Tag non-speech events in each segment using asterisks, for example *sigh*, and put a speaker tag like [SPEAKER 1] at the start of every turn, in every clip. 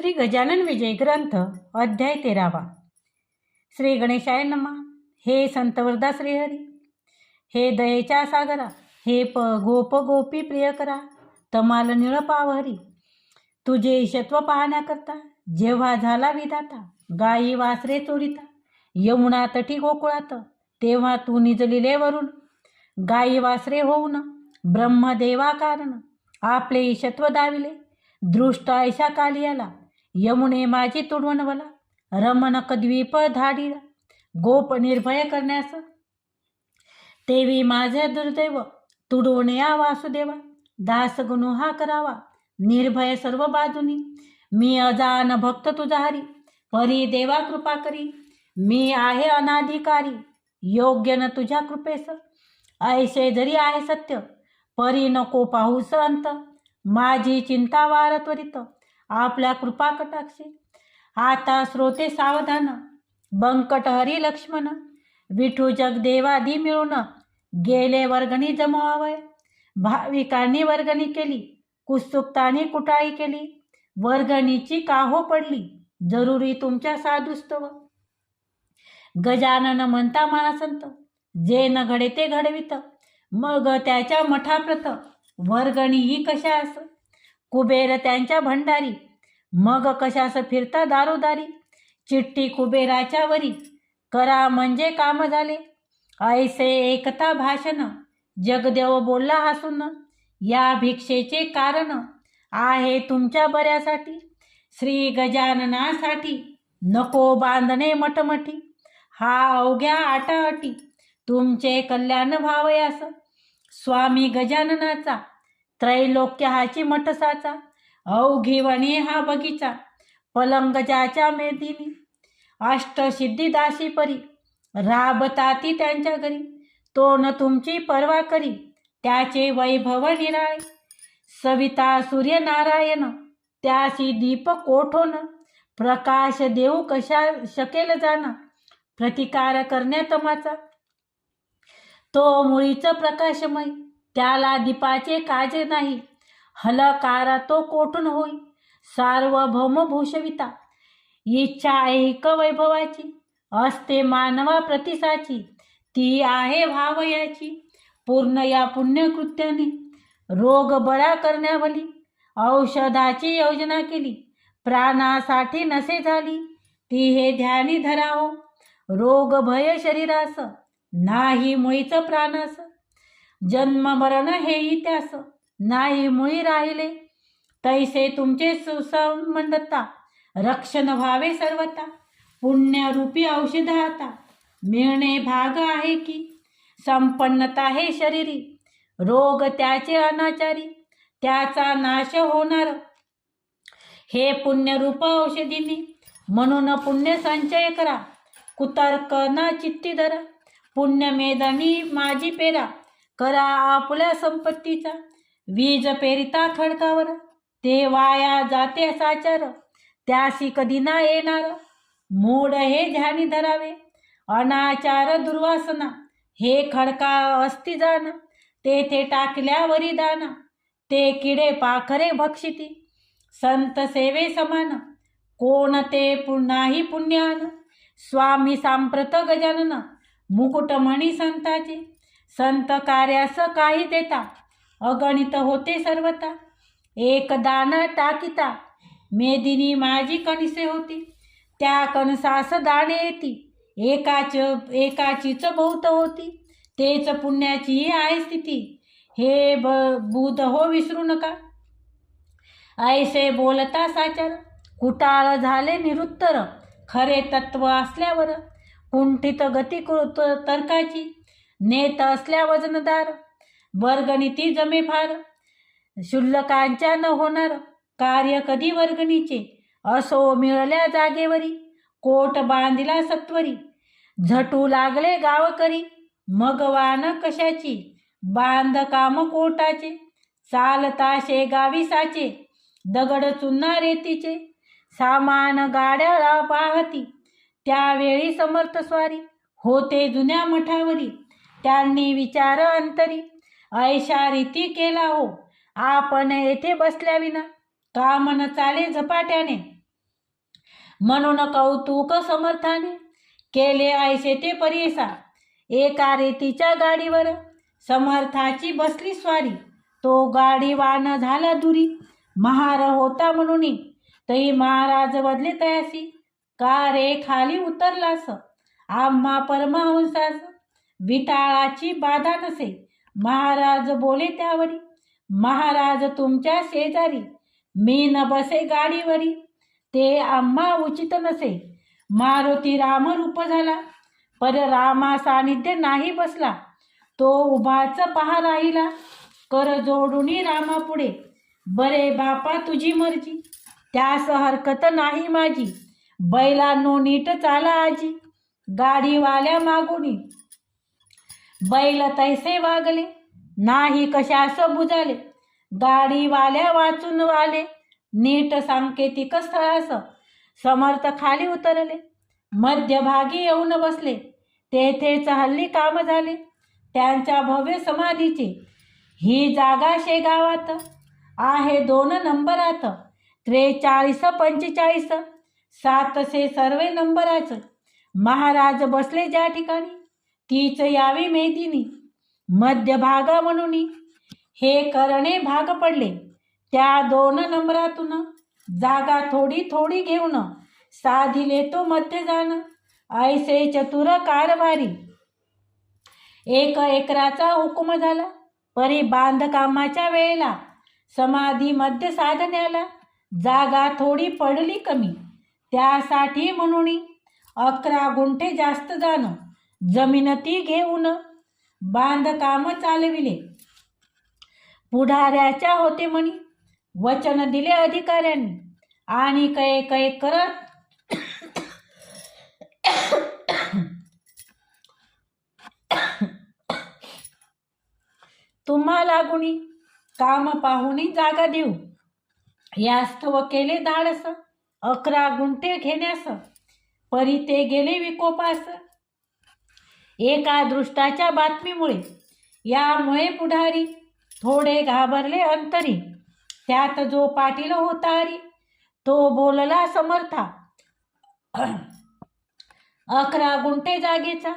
[SPEAKER 1] श्री गजानन विजय ग्रंथ अध्याय तेरावा. श्री गणेशाय नमा. हे संतवरदा श्रीहरी. हे दयेच्या सागरा. हे प गोप गोपी प्रियकरा तमाल निळ पावहरी. तुझे ईशत्व पाहण्याकरता जेव्हा झाला विधाता गायी वासरे चोरिता. यमुना तटी गोकुळात तेव्हा तू निजलिले वरून गायी वासरे होऊन ब्रह्मदेवा कारण. आपले ईशत्व दाविले. दृष्ट ऐशा कालियाला. यमुने माझी तुडवणवला रमण कद्वीप धाडीला गोप निर्भय करण्यास. तेवी माझे दुर्दैव तुडवणे वासुदेवा दास गुणू हा करावा निर्भय सर्व बाजूनी. मी अजान भक्त तुझा हरी परी देवा कृपा करी. मी आहे अनाधिकारी योग्य न तुझ्या कृपेस. ऐसे जरी आहे सत्य परी नको पाहूस अंत माझी चिंता वार त्वरित. आपल्या कृपा कटाक्षी. आता श्रोते सावधान. बंकट हरी लक्ष्मण. विठू जगदेवादी मिळून. गेले वर्गणी जमवावय. भाविकांनी वर्गणी केली. कुत्सुकतानी कुटाळी केली. वर्गणीची काहो पडली. जरुरी तुमच्या साधुस्तव. गजानन म्हणता महासंत जे न घडे ते घडवित. मग त्याच्या मठाप्रत. वर्गणी ही कशास कुबेर त्यांच्या भंडारी. मग कशास फिरता दारोदारी? चिठ्ठी कुबेराच्या वरी. करा म्हणजे काम झाले. ऐसे एकता भाषण. जगदेव बोलला हसून. या भिक्षेचे कारण आहे तुमच्या बऱ्यासाठी. श्री गजाननासाठी. नको बांधणे मठमठी हा अवघ्या आटा अटी तुमचे कल्याण व्हावयास. स्वामी गजाननाचा. त्रैलोक्य हाची मठसाचा. अवघिवणी हा बगीचा. पलंगजाच्या मेदिनी. अष्टसिद्धी दासी परी. राबताती त्यांच्या घरी. तो न तुमची पर्वा करी. त्याचे वैभव निराळे. सविता सूर्यनारायण. त्यासी दीप कोठोन? प्रकाश देऊ कशा शकेल जाणं? प्रतिकार करण्यात माझा. तो मुळीच प्रकाशमय. त्याला दीपाचे काजे नाही. हलकारा तो कोठून होई? सार्वभौम भूषविता इच्छा ऐक वैभवाची असते मानवा प्रतिसाची ती आहे भावयाची पूर्ण या पुण्यकृत्याने. रोग बरा करण्यावली औषधाची योजना केली प्राणासाठी नसे झाली ती हे ध्यानी धरावो. रोग भय शरीरास नाही मुळीच प्राणास. जन्म मरण हेही त्यास. नाही मुळी राहिले. तैसे तुमचे सुसंबंधता रक्षण व्हावे सर्वता पुण्यरूपी औषध आता. मिळणे भाग आहे की? संपन्नता हे शरीरी. रोग त्याचे अनाचारी. त्याचा नाश होणार. हे पुण्यरूप औषधीने म्हणून पुण्य संचय करा. कुतर्क न चित्ती धरा. पुण्यमेदनी माझी पेरा. करा आपल्या संपत्तीचा. वीज पेरिता खडकावर ते वाया जाते साचार त्यासी कधी ना येणार. मूड हे ध्यानी धरावे अनाचार दुर्वासना हे खडका असती जाण तेथे टाकल्यावरी दाना ते किडे पाखरे भक्षिती. संत सेवे समान कोण ते पुन्हाही पुण्यान. स्वामी सांप्रत गजानन मुकुटमणी संताचे संत कार्यास काही देता. अगणित होते सर्वता एक दान टाकिता. मेदिनी माझी कणसे होती. त्या कणसास दाणे येती. एकाच एकाचीच बहुत होती. तेच पुण्याची आहे स्थिती. हे ब बुध हो विसरू नका. ऐसे बोलता साचर. कुटाळ झाले निरुत्तर. खरे तत्व असल्यावर. कुंठित गती कृत तर्काची. नेत असल्या वजनदार. वर्गणिती जमे फार. शुल्लकांच्या न होणार कार्य कधी वर्गणीचे? असो मिळल्या जागेवरी. कोट बांधिला सत्वरी. झटू लागले गावकरी. मग वान कशाची? बांधकाम कोटाचे. चालता शेगावी साचे. दगड चुन्ना रेतीचे. सामान गाड्या पाहती. त्यावेळी समर्थ स्वारी. होते जुन्या मठावरी. त्यांनी विचार अंतरी. ऐशा रीती केला हो. आपण येथे बसल्या विना काम न चाले झपाट्याने? म्हणून कौतुक समर्थाने केले ऐसे ते परेसा. एका रेतीच्या गाडीवर समर्थाची बसली स्वारी. तो गाडीवान झाला दुरी. महार होता म्हणून तई महाराज बदले तयासी का रे खाली उतरलास? आम्हा परमहंसास विटाळाची बाधा नसे. महाराज बोले त्यावरी महाराज तुमच्या शेजारी मी न बसे गाडीवरी. ते आम्हा उचित नसे. मारुती रामरूप झाला. पर रामा सानिध्य नाही बसला. तो उभाच पहा राहिला. कर जोडून रामा पुढे. बरे बापा तुझी मर्जी. त्यास हरकत नाही माझी. बैलांनो नीट चाला आजी. गाडीवाल्या मागुनी बैल तैसे वागले नाही कशास बुजाले. गाडीवाल्या वाचून वाले नीट सांकेतिक स्थळास समर्थ खाली उतरले. मध्यभागी येऊन बसले तेथेच हल्ली काम झाले. त्यांच्या भव्य समाधीचे ही जागा शेगावात आहे दोन नंबरात त्रेचाळीस पंचेचाळीस सातशे सर्वे नंबराच महाराज बसले ज्या ठिकाणी. तीच यावी मेदिनी. मध्यभागा म्हणून. हे करणे भाग पडले. त्या दोन नंबरातून जागा थोडी थोडी घेऊन साधिले तो मध्य जाण. ऐसे चतुर कारभारी एक एकराचा हुकुम झाला. परी बांधकामाच्या वेळेला समाधी मध्य साधण्याला जागा थोडी पडली कमी. त्यासाठी म्हणून अकरा गुंठे जास्त जाणं. जमीन ती घेऊन बांधकाम चालविले. पुढाऱ्याच्या होते म्हणी. वचन दिले अधिकाऱ्यांनी. आणि कै कै करत तुम्हाला गुणी काम पाहुणी जागा देऊ. यास्तव केले धाडस. अकरा गुंठे घेण्यास. परी ते गेले विकोपास. एका दृष्टाच्या बातमीमुळे. यामुळे पुढारी थोडे घाबरले अंतरी. त्यात जो पाटील होतारी तो बोलला समर्था. अकरा गुंठे जागेचा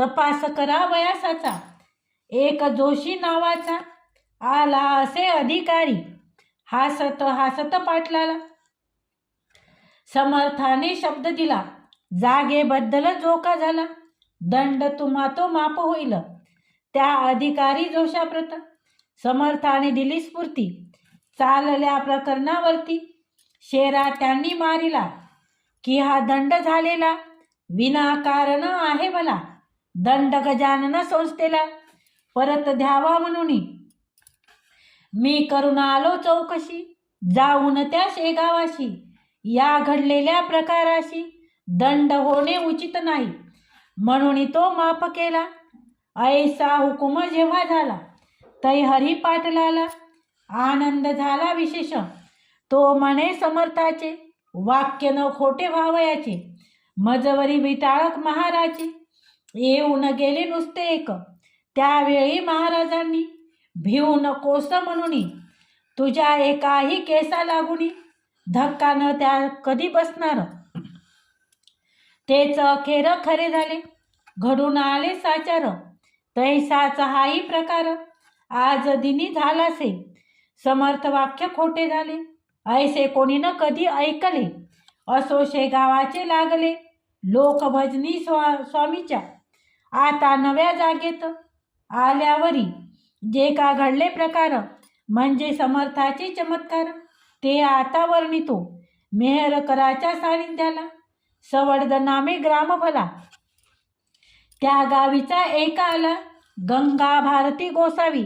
[SPEAKER 1] तपास करा वयासाचा. एक जोशी नावाचा आला असे अधिकारी. हासत हासत पाटलाला समर्थाने शब्द दिला. जागेबद्दल जोका झाला. दंड तुम्हा तो माप होईल. त्या अधिकारी जोशाप्रत समर्थाने दिली स्फूर्ती. चालल्या प्रकरणावरती शेरा त्यांनी मारिला. की हा दंड झालेला विनाकारण आहे मला. दंड गजानन संस्थेला परत द्यावा म्हणून. मी करून आलो चौकशी. जाऊन त्या शेगावाशी. या घडलेल्या प्रकाराशी दंड होणे उचित नाही. म्हणून तो माफ केला. ऐसा हुकुम जेव्हा झाला तै हरी पाटलाला आनंद झाला विशेष. तो म्हणे समर्थाचे वाक्य न खोटे व्हावयाचे. मजवरी विटाळक महाराजी येऊन गेले नुसते एक. त्यावेळी महाराजांनी भिऊ नकोस म्हणून तुझ्या एकाही केसा लागुनी धक्का न त्या कधी बसणार? तेच अखेर खरे झाले. घडून आले साचार. तैसाचा हाही प्रकार. आज दिनी झालासे. समर्थ वाक्य खोटे झाले. ऐसे कोणी न कधी ऐकले. असो शेगावाचे लागले. लोकभजनी स्वा स्वामीच्या. आता नव्या जागेत. आल्यावरी जे का घडले प्रकार. म्हणजे समर्थाचे चमत्कार. ते आता वर्णितो. मेहरकराच्या सानिध्याला. सवडद नामे ग्राम भला त्या गावीचा एक आला गंगा भारती गोसावी.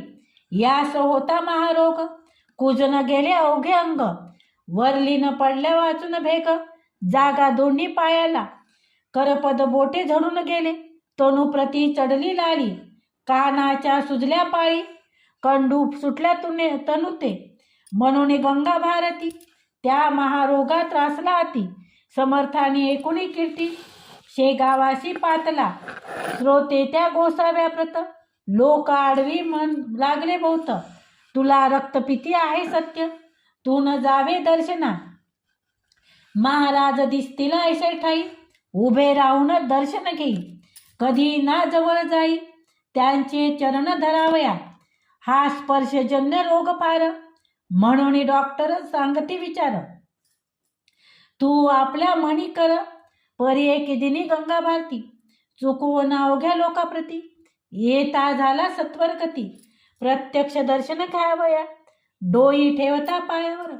[SPEAKER 1] यास होता महारोग कुजन गेले अवघे अंग. वरलीन पडल्या वाचून भेग जागा दोन्ही पायाला. करपद बोटे झडून गेले तनुप्रती चढली लाली. कानाच्या सुजल्या पाळी कंडू सुटल्या तुने तनुते. म्हणून गंगा भारती त्या महारोगात त्रासला अति समर्थाने एकूणी कीर्ती शेगावाशी पातला. श्रोते त्या गोसाव्याप्रत लोक आडवी मन लागले बहुत तुला रक्तपिती आहे सत्य तू न जावे दर्शना. महाराज दिसतील ऐसे ठाई उभे राहून दर्शन घेई. कधी ना जवळ जाई त्यांचे चरण धरावया. हा स्पर्शजन्य रोग पार म्हणून डॉक्टर सांगते विचार. तू आपल्या मनी कर. परी एके दिनी गंगा भारती चुकवून अवघ्या लोकाप्रती. येता झाला सत्वरकती. प्रत्यक्ष दर्शन घ्यावया. डोई ठेवता पायावर.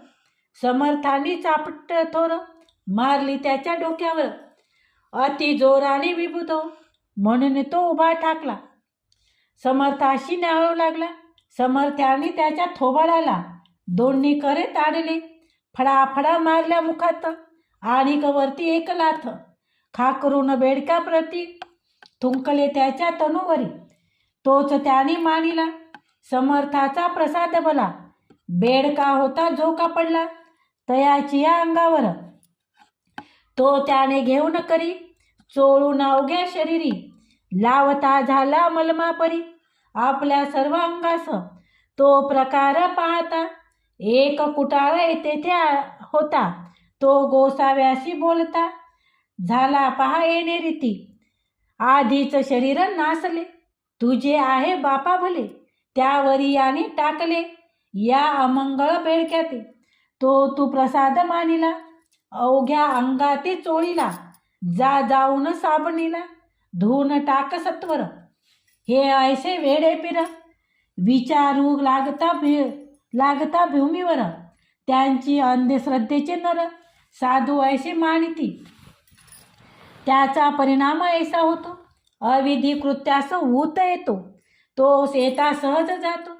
[SPEAKER 1] समर्थांनी चापट थोर. मारली त्याच्या डोक्यावर. अति जोराने विभूतो. म्हणून तो उभा ठाकला. समर्थाशी न्यावू लागला. समर्थाने त्याच्या थोबाडाला. दोन्ही करे ताडले फडाफडा मारल्या मुखात. आणि वरती एक लाथ. खाकरून बेडका प्रती. थुंकले त्याच्या तनुवरी. तोच त्याने मानिला. समर्थाचा प्रसाद बला. बेडका होता झोका पडला तयाची या अंगावर. तो त्याने घेऊन करी. चोळून अवघ्या शरीरी. लावता झाला मलमापरी. आपल्या सर्व अंगास. तो प्रकार पाहता. एक कुटाळा येथे त्या होता. तो गोसाव्याशी बोलता झाला पहा येणे रीती. आधीच शरीर नासले. तुझे आहे बापा भले. त्यावरी याने टाकले. या अमंगळ बेळक्याते. तो तू प्रसाद मानिला. अवघ्या अंगाते चोळीला. जा जाऊन साबणीला. धुवून टाक सत्वर. हे ऐसे वेडे पिर. विचारू लागता भि लागता भूमीवर. त्यांची अंधश्रद्धेचे नर. साधू ऐसे मानिती. त्याचा परिणाम ऐसा होतो. अविधी कृत्यास ऊत येतो. तो येता सहज जातो.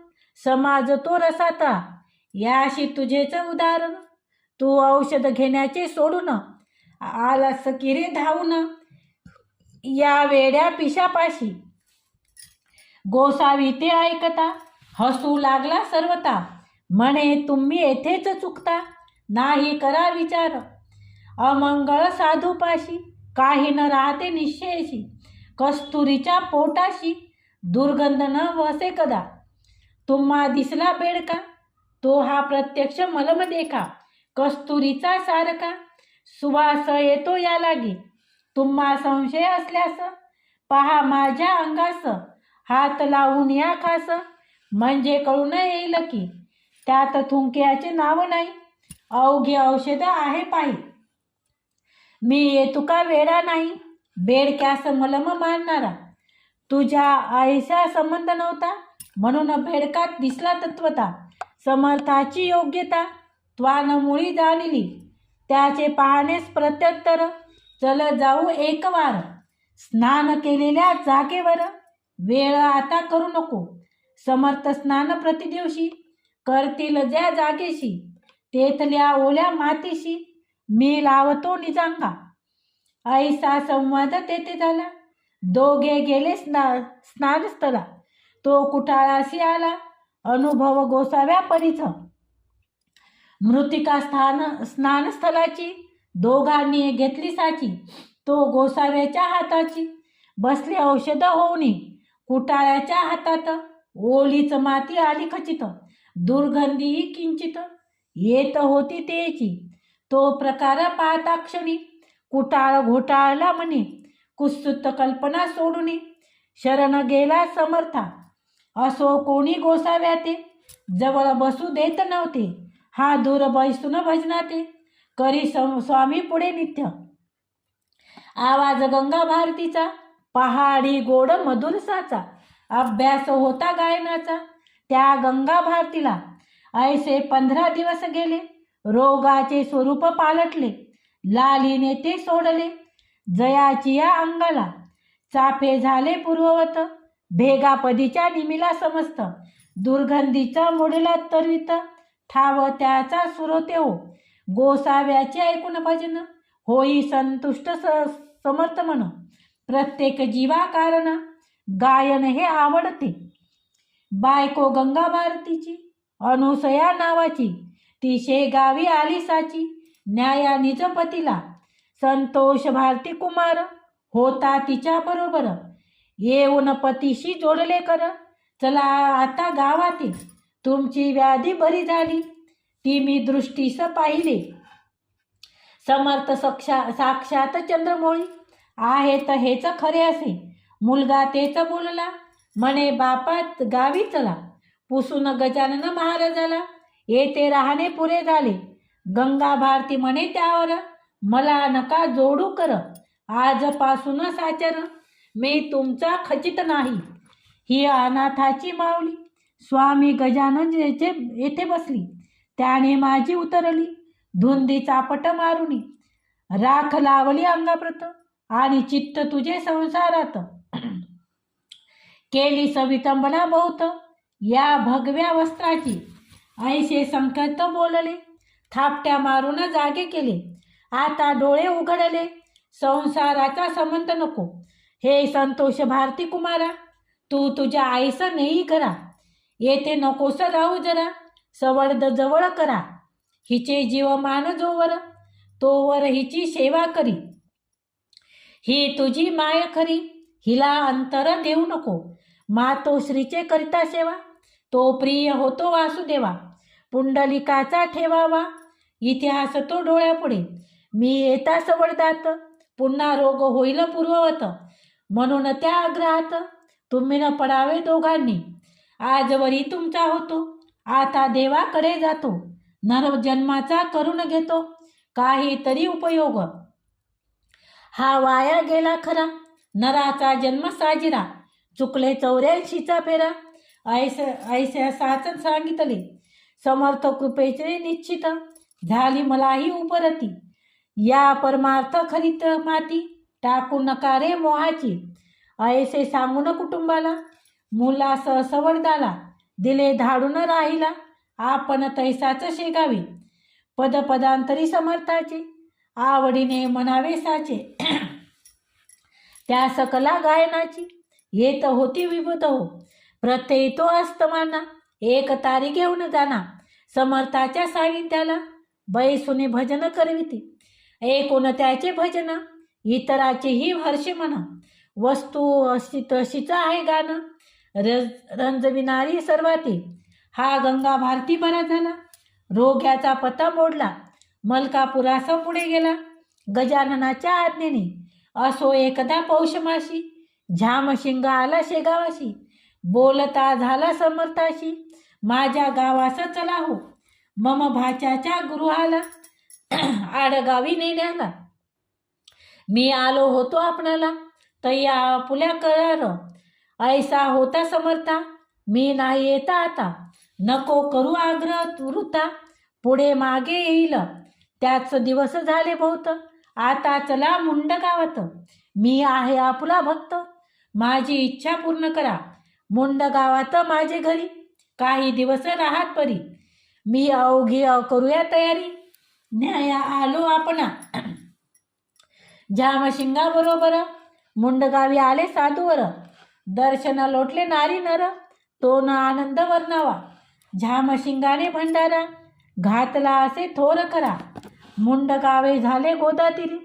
[SPEAKER 1] समाज तो रसाता. याशी तुझेच उदाहरण. तू औषध घेण्याचे सोडून. आलास किरे धावून. या वेड्या पिशापाशी. गोसावी ते ऐकता. हसू लागला सर्वता. म्हणे तुम्ही येथेच चुकता. नाही करा विचार अमंगळ साधूपाशी काही न राहते निश्चयशी कस्तुरीच्या पोटाशी दुर्गंध न वसे कदा. तुम्हा दिसला बेडका तो हा प्रत्यक्ष मलम देखा. कस्तुरीचा सारखा सुवास येतो या लागी. तुम्हा संशय असल्यास पहा माझ्या अंगास. हात लावून या खास. म्हणजे कळून येईल की. त्यात थुंक्याचे नाव नाही. अवघे औषध आहे पायी. मी येतुका वेडा नाही बेडक्यास मलम मानणारा तुझ्या आईचा संबंध नव्हता म्हणून बेडकात दिसला तत्वता. समर्थाची योग्यता त्वान मुळी जाणली. त्याचे पाहणेस प्रत्युत्तर चल जाऊ एक वार. स्नान केलेल्या जागेवर वेळ आता करू नको. समर्थ स्नान प्रतिदिवशी करतील ज्या जागेशी. तेथल्या ओल्या मातीशी मी लावतो निजांगा. ऐसा संवाद तेथे झाला. दोघे गेले स्ना स्नानस्थला तो कुठाळाशी आला. अनुभव गोसाव्या परीच. मृतिका स्थान स्नानस्थलाची दोघांनी घेतली साची. तो गोसाव्याच्या हाताची. बसले औषध होऊनी कुटाळ्याच्या हातात. ओलीच माती आली खचित. दुर्गंधीही किंचित. येत होती तेची. तो प्रकार पाहता क्षणी कुटाळ घोटाळला म्हणे कुत्सुत कल्पना सोडूनी शरण गेला समर्था. असो कोणी गोसाव्या ते जवळ बसू देत नव्हते. हा दूर बैसून भजनाते करी स्वामी पुढे नित्य. आवाज गंगा भारतीचा पहाडी गोड मधुरसाचा. अभ्यास होता गायनाचा त्या गंगा भारतीला ऐसे पंधरा दिवस गेले. रोगाचे स्वरूप पालटले. लालीने ते सोडले. जयाची या अंगाला चाफे झाले पूर्ववत. भेगापदीच्या निमीला समस्त. दुर्गंधीचा मोडला तरवित. ठाव त्याचा सुरोते गोसाव्याचे ऐकून भजन. होई संतुष्ट स समर्थ म्हण प्रत्येक जीवा कारण. गायन हे आवडते. बायको गंगा भारतीची अनुसया नावाची. ती शेगावी आली साची. न्याया निजपतीला. संतोष भारती कुमार. होता तिच्या बरोबर. येऊन पतीशी जोडले कर. चला आता गावातील. तुमची व्याधी बरी झाली. ती मी दृष्टीस पाहिले. समर्थ सक्षा साक्षात चंद्रमोळी. आहे तर हेच खरे असे. मुलगा तेच बोलला. म्हणे बापात गावी चला. पुसून गजानन महाराजाला. येथे राहणे पुरे झाले. गंगा भारती म्हणे त्यावर मला नका जोडू कर. आजपासूनच साचर. मी तुमचा खचित नाही. ही अनाथाची माऊली. स्वामी गजानन येथे येथे बसली. त्याने माझी उतरली. धुंदी चापट मारुनी. राख लावली अंगाप्रत आणि चित्त तुझे संसारात. *clears throat* केली सवितंबना बहुत. या भगव्या वस्त्राची. ऐसे संकट बोलले. थापट्या मारून जागे केले. आता डोळे उघडले. संसाराचा संबंध नको. हे संतोष भारती कुमारा तू तुझ्या आईचं नाही करा. येथे नकोस राहू जरा. सवड जवळ करा. हिचे जीवमान जोवर. तोवर हिची सेवा करी. ही तुझी माय खरी. हिला अंतर देऊ नको. मातोश्रीचे करिता सेवा. तो प्रिय होतो वासुदेवा. पुंडलिकाचा ठेवावा. इतिहास तो डोळ्यापुढे. मी येता सवडदात पुन्हा रोग होईल पूर्ववत. म्हणून त्या आग्रहात तुम्ही न पडावे दोघांनी. आजवरी तुमचा होतो. आता देवाकडे जातो. नर जन्माचा करून घेतो. काहीतरी उपयोग. हा वाया गेला खरा. नराचा जन्म साजिरा. चुकले चौऱ्याऐंशीचा फेरा ऐसे ऐसे साच सांगितले. समर्थ कृपेचे निश्चित. झाली मलाही उपरती. या परमार्थ खरीत माती. टाकू नका रे मोहाची. ऐसे सांगून कुटुंबाला. मुलास सवर्दाला दिले धाडून राहिला. आपण तैसाच शेगावी. पदपदांतरी समर्थाचे. आवडीने म्हणावे साचे. त्या सकला गायनाची. येत होती विभूत हो. प्रत्यय तो अस्तमाना. एक तारी घेऊन जाना. समर्थाच्या सानिध्याला बैसुने भजन करविते. एकूण त्याचे भजन इतराचेही हर्ष म्हणा. वस्तू अशी तशीच आहे गाणं. रज रंजविणारी सर्वाती. हा गंगा भारती बरा झाला. रोग्याचा पत्ता मोडला. मलकापुरासा पुढे गेला. गजाननाच्या आज्ञेने असो एकदा पौषमाशी. झामशिंग आला शेगावाशी. बोलता झाला समर्थाशी. माझ्या गावास चला हो. मम भाच्याच्या गृहाला. आडगावी नेण्याला. मी आलो होतो आपणाला. तया आपुल्या करार ऐसा होता समर्था. मी नाही येता आता. नको करू आग्रह तुरुता पुढे मागे येईल. त्याच दिवस झाले बहुत. आता चला मुंड गावात. मी आहे आपुला भक्त. माझी इच्छा पूर्ण करा. मुंड गावात माझे घरी. काही दिवस राहत परी. मी अवघी अ- करूया तयारी. न्याया आलो आपणा. जामशिंगा बरोबर. मुंडगावी आले साधूवर. दर्शन लोटले नारी नर. तो न आनंद वर्णावा. झामशिंगाने भंडारा. घातला असे थोर करा. मुंडगावे झाले गोदातील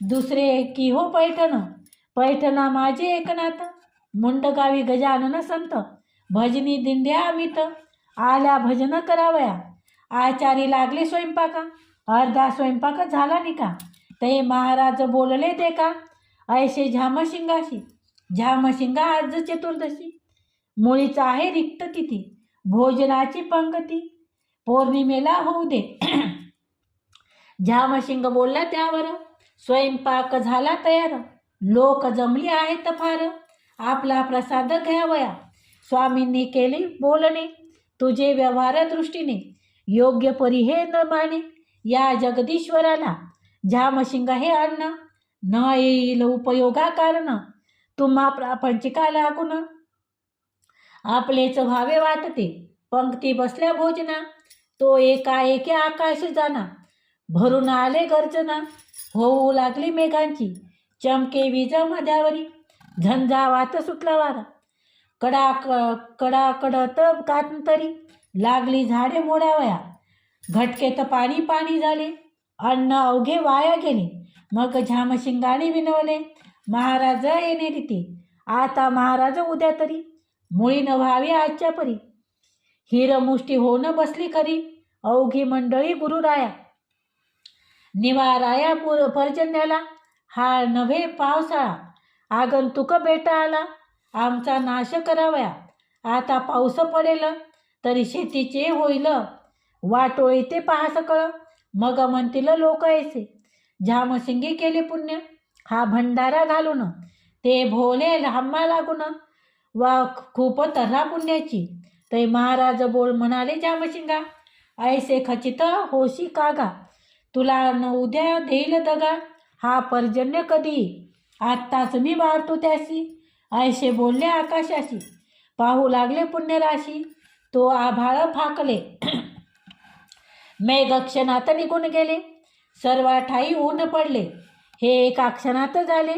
[SPEAKER 1] दुसरे की हो पैठण? पैठणा माझे एकनाथ. मुंडगावी गजानन संत. भजनी दिंड्या अमित आल्या भजन करावया. आचारी लागले स्वयंपाका. अर्धा स्वयंपाक झाला निका. ते महाराज बोलले ते का ऐसे झामशिंगाशी. झामशिंगा आज चतुर्दशी. मुळीच आहे रिक्त तिथी. भोजनाची पंक्ती पौर्णिमेला होऊ दे. *clears throat* झामशिंग बोलला त्यावर. स्वयंपाक झाला तयार. लोक जमली आहेत फार. आपला प्रसाद घ्यावया. स्वामींनी केले बोलणे तुझे व्यवहार दृष्टीने. योग्य परी हे न माने या जगदीश्वराला झामशिंग हे अन्न. न येईल उपयोगा कारण तुम्हा प्रापंचिका लागून. आपलेच व्हावे वाटते पंक्ती बसल्या भोजना. तो एकाएकी आकाश जाना भरून आले गर्जना. होऊ लागली मेघांची चमके विज मध्यावरी. झंझावात सुटला वारा कडाक कडाकडत कातंतरी लागली झाडे मोडावया तर पाणी पाणी झाले अन्न अवघे वाया गेले. मग झामशिंगाने विनवले महाराज येणे तिथे. आता महाराज उद्या तरी मुळी न व्हावी आजच्या परी. हिरमुष्टी होणं बसली खरी अवघी मंडळी गुरुराया. निवाराया पुर पर्जन्याला हा नव्हे पावसाळा. आगंतुक बेटा आला आमचा नाश करावया. आता पाऊस पडेल तरी शेतीचे होईल. वाटोळी ते पहा सकळ. मग म्हणतील लोक ऐसे झामसिंगी केले पुण्य. हा भंडारा घालून. ते भोले हम्मा लागून. वा खूप तर्रा पुण्याची. ते महाराज बोल म्हणाले जामशिंगा ऐसे खचित होशी कागा. तुला न उद्या देईल दगा. हा पर्जन्य कधी? आत्ताच मी मारतो त्याशी. ऐसे बोलले आकाशाशी. पाहू लागले पुण्यराशी. तो आभाळ फाकले. *clears throat* मेघ क्षणात निघून गेले. सर्व ठाई ऊन पडले. हे एका क्षणात झाले.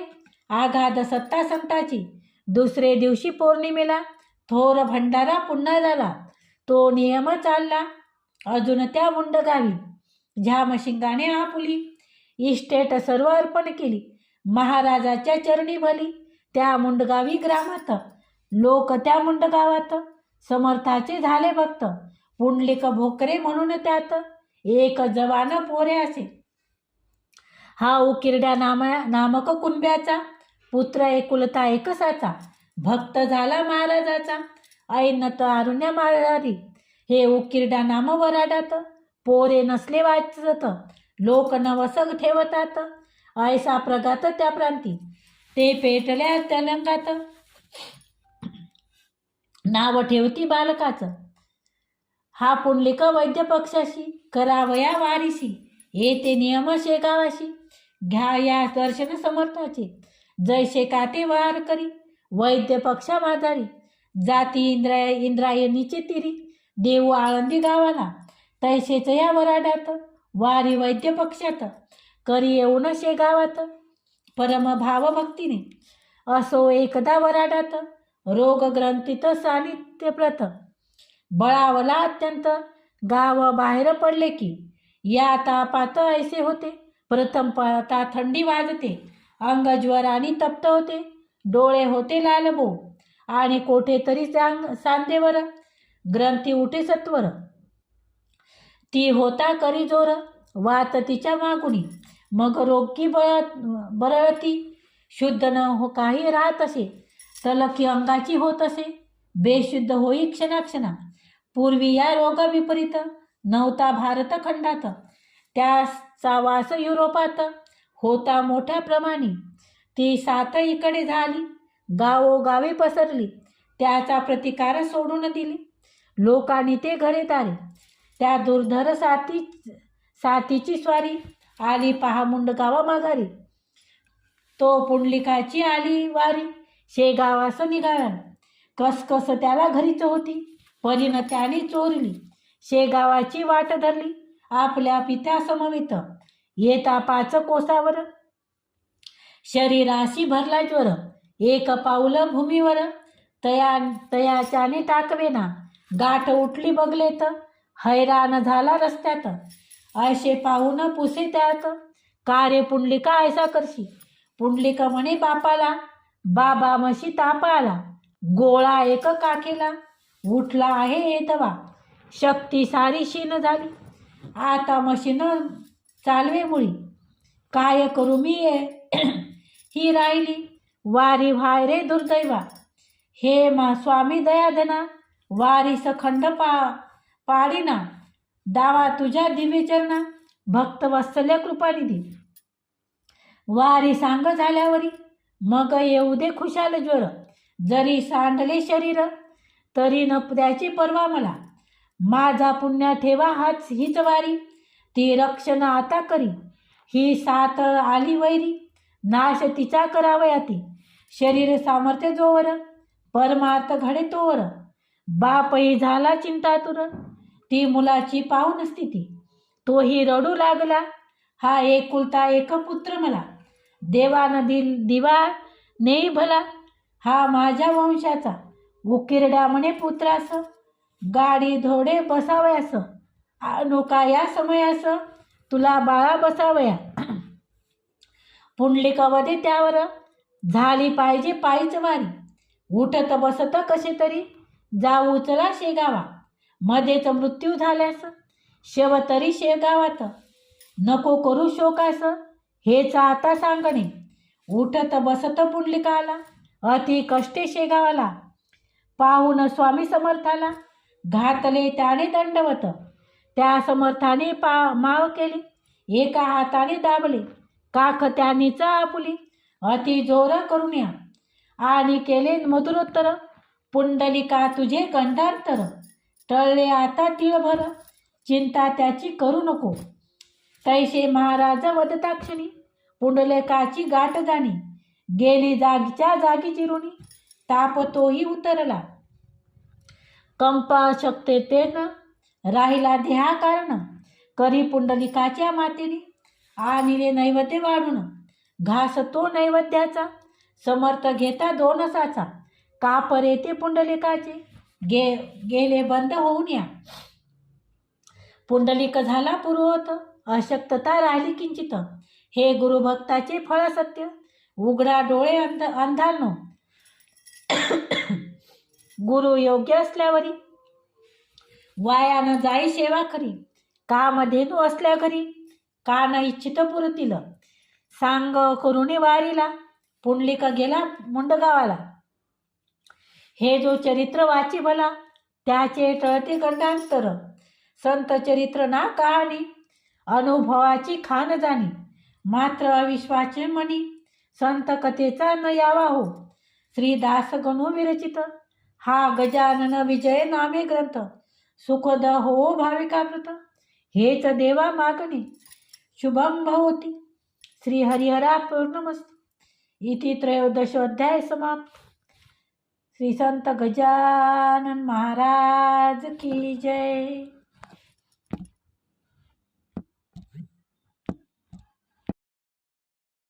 [SPEAKER 1] आघात सत्ता संताची दुसरे दिवशी पौर्णिमेला थोर भंडारा पुन्हा झाला. तो नियम चालला. अजून त्या मुंडगावी. झामशिंगाने आपुली इस्टेट सर्व अर्पण केली. महाराजाच्या चरणी भली त्या मुंडगावी ग्रामात. लोक त्या मुंडगावात. समर्थाचे झाले भक्त. पुंडलिक भोकरे म्हणून त्यात. एक जवान पोरे असे. हा उकिरड्या नामा नामक कुंब्याचा पुत्र एकुलता एकसाचा. भक्त झाला महाराजाचा. ऐन तरुण्या माळारी हे उकिरड्या नाम वराडात. पोरे नसले वाचत. लोक नवसग ठेवतात. आयसा प्रगात त्या प्रांती. ते पेटल्या तलंगात. नाव ठेवती बालकाचं. हा पुंडलिक वैद्य पक्षाशी करावया वारीशी. येते नियम शेगावाशी. घ्या या दर्शन समर्थाचे. जैसे काते वार करी. वैद्य पक्षा माधारी जाती इंद्रा इंद्रायणीचे तिरी. देऊ आळंदी गावाला. तैसेच या वराडात. वारी वैद्य पक्षात. करी येऊन शेगावात परमभाव भक्तीने असो एकदा वराडात. रोगग्रंथीत सानिध्य प्रथ. बळावला अत्यंत. गाव बाहेर पडले की या तापात ऐसे होते. प्रथम पळता थंडी वाजते. अंग ज्वराने तप्त होते. डोळे होते लालबो आणि कोठे तरी सांग सांदेवर. ग्रंथी उठे सत्वर. ती होता करी जोर. वात तिच्या मागुणी मग रोगी बळ बरळती शुद्ध न हो काही राहत असे तलकी अंगाची होत असे बेशुद्ध होई क्षणाक्षणा. पूर्वी या रोगाविपरीत नव्हता भारत खंडात. त्याचा वास युरोपात होता मोठ्या प्रमाणे. ती सात इकडे झाली गावोगावी पसरली त्याचा प्रतिकार सोडून दिली. लोकांनी ते घरे तारे. त्या दुर्धर साथी साथीची स्वारी आली पहा मुंडगावा माघारी. तो पुंडलिकाची आली वारी शेगावास निघाला कसकस त्याला घरीच होती परीनं त्याने चोरली. शेगावाची वाट धरली आपल्या पित्या समवित. येता पाच कोसावर. शरीराशी भरला ज्वर एक पाऊल भूमीवर. तया तयाच्याने टाकवेना गाठ उठली बगलेत. हैराण झाला रस्त्यात. ऐसे पाहून पुसे त्यात. का रे पुंडलिका ऐसा करशी? पुंडलिका म्हणे बापाला बाबा म्हशी ताप आला गोळा एक काकेला उठला आहे येतवा. शक्ती सारी शीन झाली. आता मशीन चालवे मुळी. काय करू मी *clears throat* ही राहिली. वारी व्हाय रे दुर्दैवा. हे मा स्वामी दयाधना. वारी सखंड पा पाडीना. दावा तुझ्या दिव्यचरणा. भक्त वत्सल्य कृपानिधी. वारी सांग झाल्यावरी मग येऊ दे खुशाल ज्वर. जरी सांडले शरीर तरी न त्याची पर्वा मला. माझा पुण्य ठेवा हाच हीच वारी. ती रक्षण आता करी. ही साथ आली वैरी. नाश तिचा करावया ती शरीर सामर्थ्य जोवर परमार्थ घडे तोवर. बापही झाला चिंतातुर. ती मुलाची पाहून स्थिती. तोही रडू लागला. हा एकुलता एक पुत्र मला. देवानदील दिल दिवा नेई भला. हा माझ्या वंशाचा. उकिरड्या म्हणे पुत्रास. गाडी धोडे बसावयास. अनुका या समयास. तुला बाळा बसावया. पुंडलिकवधे त्यावर. झाली पाहिजे पायीच वारी. उठत बसत कसे तरी. जाऊ चला शेगावा. मध्येच मृत्यू झाल्यास? शेव तरी शेगावात नको करू शोकास. हेच आता सांगणे. उठत बसत पुंडलिकाला. अति कष्टे शेगावाला पाहून स्वामी समर्थाला. घातले त्याने दंडवत. त्या समर्थाने पा माव केली. एका हाताने दाबले. काख त्यानीच आपुली. अति जोर करून या आणि केले मधुरोत्तर. पुंडलिका तुझे गंडांतर टळले आता तिळभर चिंता त्याची करू नको. तैसे महाराज वदताक्षणी पुंडलिकाची गाठ जाणी. गेली जागीच्या जागी चिरुणी. ताप तोही उतरला. कंपा न राहिला देहा कारण. करी पुंडलिकाच्या मातेने. आणि नैवेद्य वाढून. घास तो नैवेद्याचा. समर्थ घेता दोनसाचा कापर येते पुंडलिकाचे? गे गेले बंद होऊन या. पुंडलिक झाला पूर्वत अशक्तता राहिली किंचित. हे गुरुभक्ताचे फळ सत्य उघडा डोळे अंध अंधानो. गुरु योग्य असल्यावरी. वायानं जाई सेवा खरी. कामधेनू असल्या घरी. का न इच्छित पुरतील. सांग करुणी वारीला. पुंडलिक गेला मुंडगावाला. हे जो चरित्र वाची भला त्याचे टळते गंडांतर संत चरित्र ना कहाणी अनुभवाची खान जाणी मात्र अविश्वाचे मणी संत कथेचा न यावा हो श्री दास गणू विरचित. हा गजानन विजय नामे ग्रंथ सुखद हो भाविकामृत. हेच देवा मागणे शुभम भवती. श्री हरिहरा पूर्णमस्त. इति त्रयोदशोध्याय समाप्त. श्री संत गजानन महाराज की जय